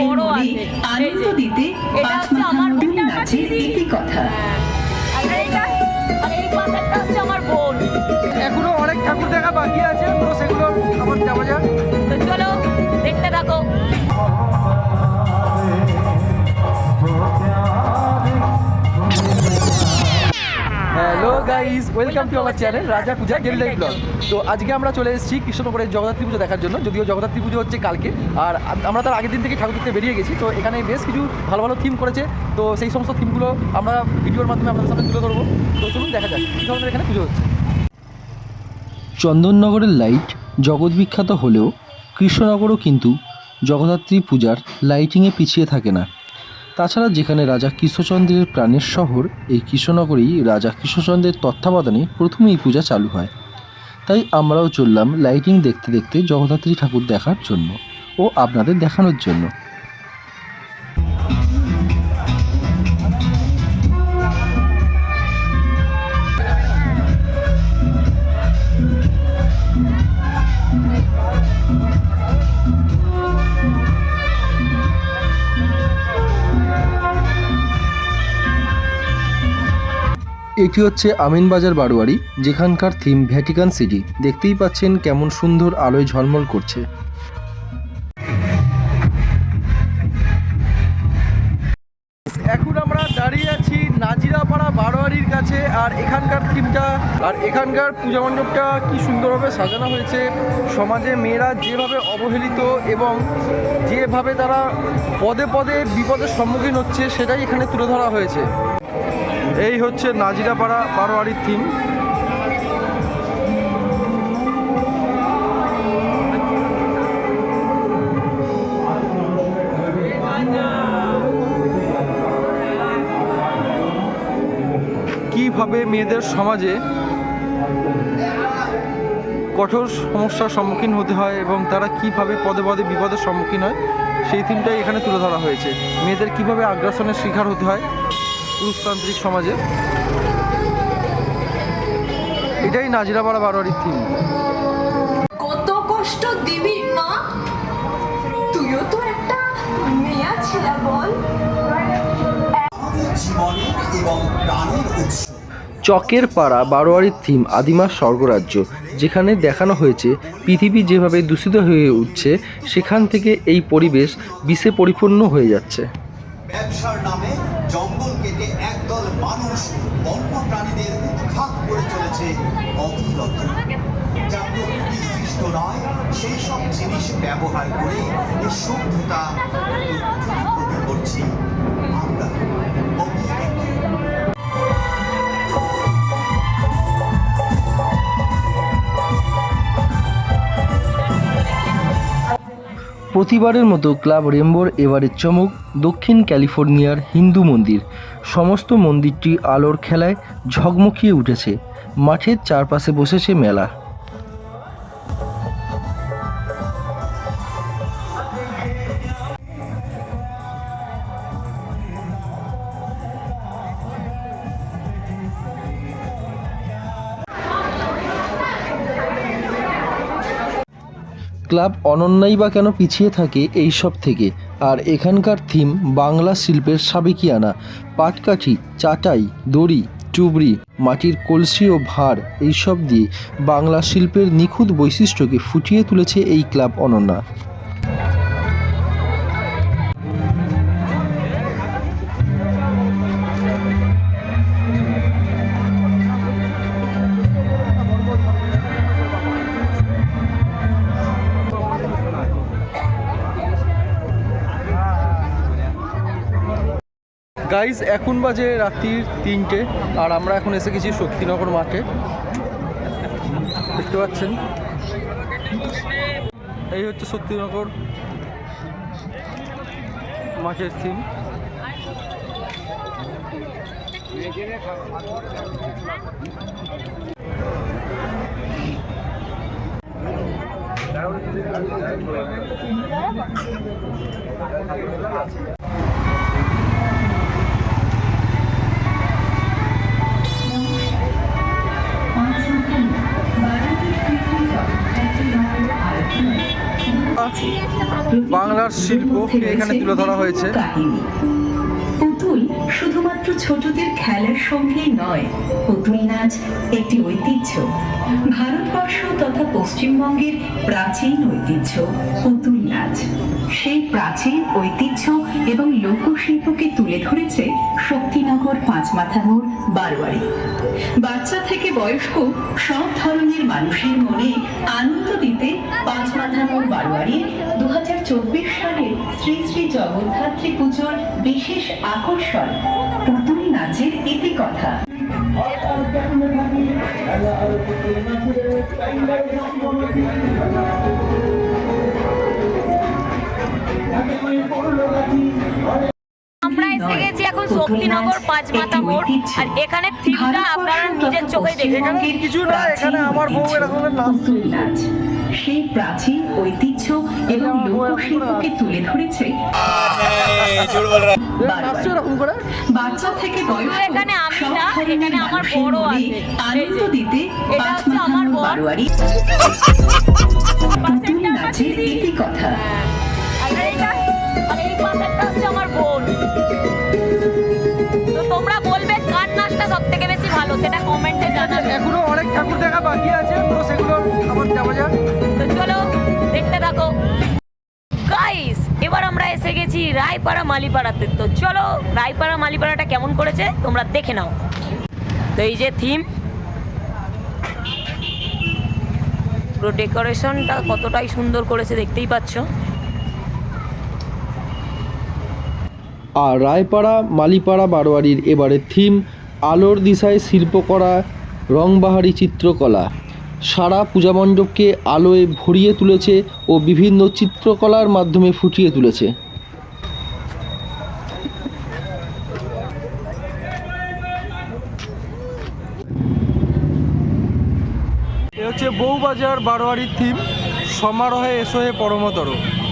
মানুষের মনে আনন্দ দিতে পাঁচ মাথা বোনটা নাচের। একই কথা। গাইস ওয়েলকাম টু আমার চ্যানেল রাজা পূজা লাইফ ব্লগ তো আজকে আমরা চলে এসেছি কৃষ্ণনগরের জগদ্ধাত্রী পুজো দেখার জন্য, যদিও জগদ্ধাত্রী পুজো হচ্ছে কালকে। আর আমরা তার আগের দিন থেকে ঠাকুর দেখতে বেরিয়ে গেছি, তো এখানে বেশ কিছু ভালো ভালো থিম করেছে। তো সেই সমস্ত থিমগুলো আমরা ভিডিওর মাধ্যমে আপনাদের সামনে তুলে ধরবো। তো চলুন দেখা যাক, কী ধরনের এখানে পুজো হচ্ছে। চন্দননগরের লাইট জগৎ বিখ্যাত হলেও কৃষ্ণনগরও কিন্তু জগদ্ধাত্রী পূজার লাইটিংয়ে পিছিয়ে থাকে না। তাছাড়া যেখানে রাজা কৃষ্ণচন্দ্রের প্রাণের শহর, এই কৃষ্ণনগরেই রাজা কৃষ্ণচন্দ্রের তত্ত্বাবধানে প্রথমে এই পূজা চালু হয়। তাই আমরাও চললাম লাইটিং দেখতে দেখতে জগদ্ধাত্রী ঠাকুর দেখার জন্য ও আপনাদের দেখানোর জন্য। এটি হচ্ছে আমিনবাজার বারোয়ারি, যেখানকার থিম ভ্যাটিকান সিটি দেখতেই পাচ্ছেন কেমন সুন্দর আলোয় ঝলমল করছে। এখন আমরা দাঁড়িয়ে আছি নাজিরাপাড়া বারোয়ারির কাছে, আর এখানকার থিমটা আর এখানকার পূজা মণ্ডপটা কি সুন্দরভাবে সাজানো হয়েছে। সমাজে মেয়েরা যেভাবে অবহেলিত এবং যেভাবে তারা পদে পদে বিপদের সম্মুখীন হচ্ছে, সেটাই এখানে তুলে ধরা হয়েছে। এই হচ্ছে নাজিরাপাড়া বারোয়ারির থিম কীভাবে মেয়েদের সমাজে কঠোর সমস্যার সম্মুখীন হতে হয় এবং তারা কীভাবে পদে পদে বিপদের সম্মুখীন হয়, সেই থিমটাই এখানে তুলে ধরা হয়েছে। মেয়েদের কীভাবে আগ্রাসনের শিকার হতে হয় পুরুষতান্ত্রিক সমাজে এটাই নাজিরাপাড়া বারোয়ারির থিম কত কষ্ট দিবি মা? তুইও তো একটা মেয়া ছিলা বল। এবং প্রাণের উৎস চকের পাড়া বারোয়ারির থিম আদিমার স্বর্গরাজ্য যেখানে দেখানো হয়েছে পৃথিবী যেভাবে দূষিত হয়ে উঠছে সেখান থেকে এই পরিবেশ বিষে পরিপূর্ণ হয়ে যাচ্ছে। ব্যবসার নামে ব্যবহার করে এই সভ্যতা করছি আমরা। প্রতিবারের মতো ক্লাব রেম্বোর এবারের চমক দক্ষিণ ক্যালিফোর্নিয়ার হিন্দু মন্দির। সমস্ত মন্দিরটি আলোর খেলায় ঝকমকিয়ে উঠেছে। মাঠের চারপাশে বসেছে মেলা। ক্লাব অনন্যাই বা কেন পিছিয়ে থাকে এই সব থেকে? আর এখানকার থিম বাংলা শিল্পের সাবেকিয়ানা। পাটকাঠি, চাটাই, দড়ি, চুবড়ি, মাটির কলসি ও ভাড় এইসব দিয়ে বাংলা শিল্পের নিখুঁত বৈশিষ্ট্যকে ফুটিয়ে তুলেছে এই ক্লাব অনন্যা। গাইজ এখন বাজে রাত্রির তিনটে, আর আমরা এখন এসে গেছি শক্তিনগর মাঠে। দেখতে পাচ্ছেন? এই হচ্ছে শক্তিনগর মাঠের থিম বাংলার শিল্প এখানে তুলে ধরা হয়েছে। পুতুল শুধুমাত্র ছোটদের খেলার সঙ্গেই নয়, পুতুল নাচ একটি ঐতিহ্য। ভারতবর্ষ তথা পশ্চিমবঙ্গের প্রাচীন ঐতিহ্য, পুতুল নাচ। সেই প্রাচীন ঐতিহ্য এবং লোকশিল্পকে তুলে ধরেছে শক্তিনগর পাঁচমাথা মোড় বারোয়ারি। বাচ্চা থেকে বয়স্ক সব ধরনের মানুষের মনে আনন্দ দিতে পাঁচমাথা মোড় বারোয়ারি দু চব্বিশ সালের শ্রী শ্রী জগদ্ধাত্রী পুজোর বিশেষ আকর্ষণ। পুতুল নাচের ইতিকথা। আমরা শক্তিনগর পাঁচ মাথা মোড় আর এখানে থিমটা আপনারা নিজের চোখে দেখে যাবেন কিছু না, এখানে আমার বউ এরকম নাচ সেই প্রাচীন ঐতিহ্য এবং লোকশিল্পকে তুলে ধরেছে। বাচ্চা থেকে বয়স্ক এখানে আমি না, এখানে আমার বড় আছে। আনন্দ দিতে এটা হচ্ছে আমার। বারোয়ারি। পুতুল নাচের ইতিকথা আর এইটা আর এই পাশেরটা হচ্ছে আমার বোন। ভালো সেটা কমেন্টে জানাবে। এখনও অনেক ঠাকুর দেখা বাকি আছে তো সেগুলো আবার যাওয়া যাক। তো চলো দেখতে থাকো। গাইস এবার আমরা এসে গেছি রায়পাড়া মালিপাড়াতে। তো চলো রায়পাড়া মালিপাড়াটা কেমন করেছে তোমরা দেখে নাও। তো এই যে থিম পুরো ডেকোরেশনটা কতটাই সুন্দর করেছে দেখতেই পাচ্ছ। আর রায়পাড়া মালিপাড়া বারোয়ারির এবারের থিম আলোর দিশায় শিল্পকলা রংবাহারি চিত্রকলা। সারা পূজা মণ্ডপকে আলোয় ভরিয়ে তুলেছে ও বিভিন্ন চিত্রকলার মাধ্যমে ফুটিয়ে তুলেছে। এ হচ্ছে বউবাজার বারোয়ারির থিম, সমারোহে এসো হে পরমতর।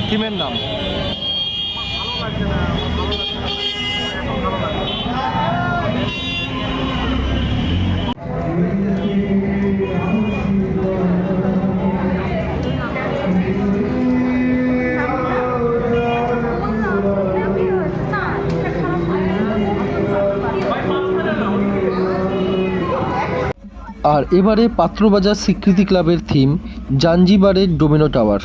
থিমের নাম। আর এবারে পাত্রবাজার স্বীকৃতি ক্লাবের থিম, জাঞ্জিবারের ডোমিনো টাওয়ার।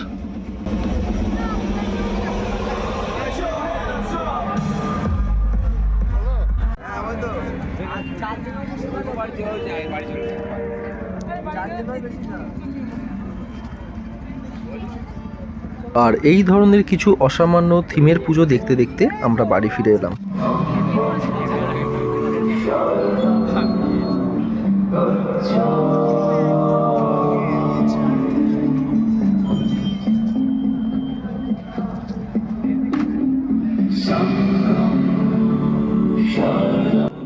আর এই ধরনের কিছু অসামান্য থিমের পুজো দেখতে দেখতে আমরা বাড়ি ফিরে এলাম।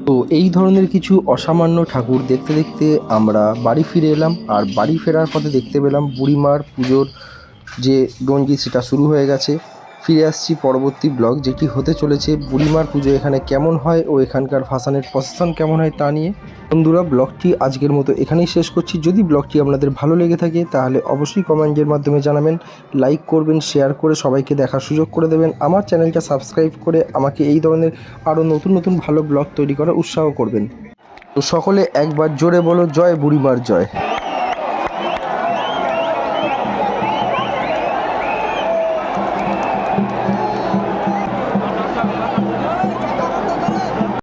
তো এই ধরনের কিছু অসামান্য ঠাকুর দেখতে দেখতে আমরা বাড়ি ফিরে এলাম, আর বাড়ি ফেরার পথে দেখতে পেলাম বুড়িমার পুজোর যে ডঙ্গি সেটা শুরু হয়ে গেছে। ফিরে আসছি পরবর্তী ব্লগ, যেটি হতে চলেছে বুড়িমার পুজো। এখানে কেমন হয় ও এখানকার ভাসানের প্রসেশন কেমন হয় তা নিয়ে। বন্ধুরা, ব্লগটি আজকের মতো এখানেই শেষ করছি। যদি ব্লগটি আপনাদের ভালো লেগে থাকে, তাহলে অবশ্যই কমেন্টের মাধ্যমে জানাবেন, লাইক করবেন শেয়ার করে সবাইকে দেখার সুযোগ করে দেবেন, আমার চ্যানেলটা সাবস্ক্রাইব করে আমাকে এই ধরনের আরও নতুন নতুন ভালো ব্লগ তৈরি করার উৎসাহ করবেন। তো সকলে একবার জোরে বলো, জয় বুড়িমার জয়।